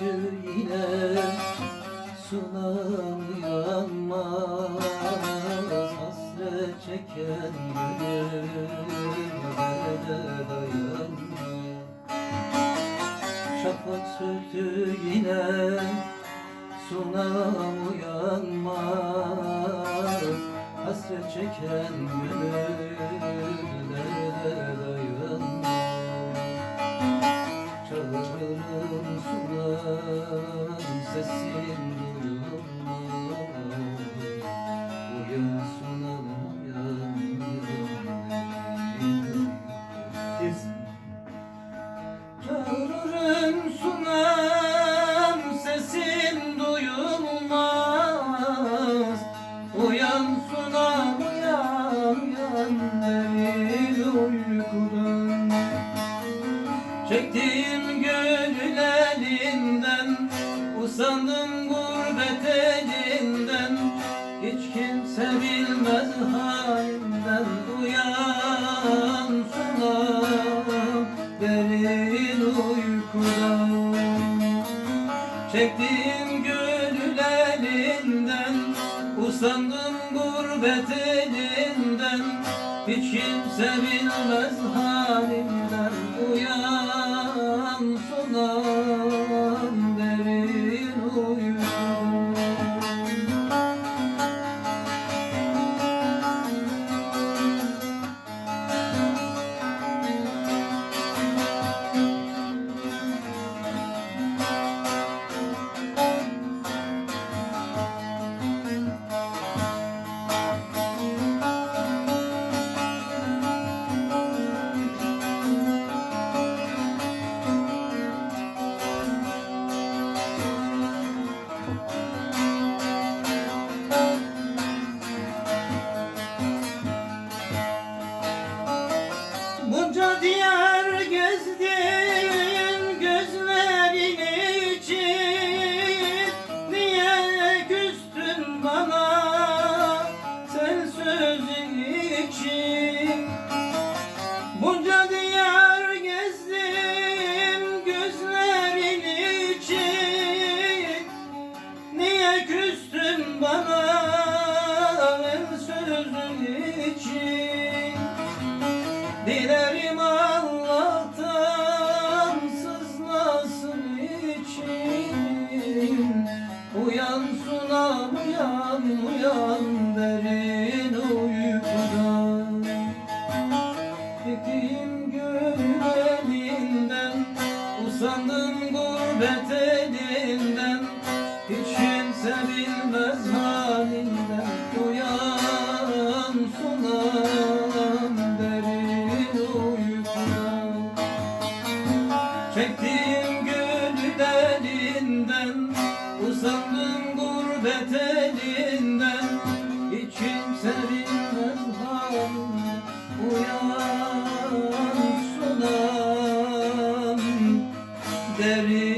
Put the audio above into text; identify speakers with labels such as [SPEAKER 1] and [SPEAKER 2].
[SPEAKER 1] düştü yine Sunan uyanmaz Hasret çeken gönül dayanmaz. Şafak söktü yine Sunan uyanmaz Hasret çeken gönül Uyan sunam uyan uyan derin uykudan. Çektiğim gönül elinden Hiç kimse bilmez halimden Uyan sunam derin uykudan. Çektiğim gurbet elinden Hiç kimse bilmez halimden Uyan sunam Dilerim Allah'tan sızmasın için Uyan sunam uyan uyan derin uykudan. Çektiğim gönül Usandım gurbet elinden Hiç kimse bilmez halinden Hiç kimse bilmez halimden Uyan sunam derin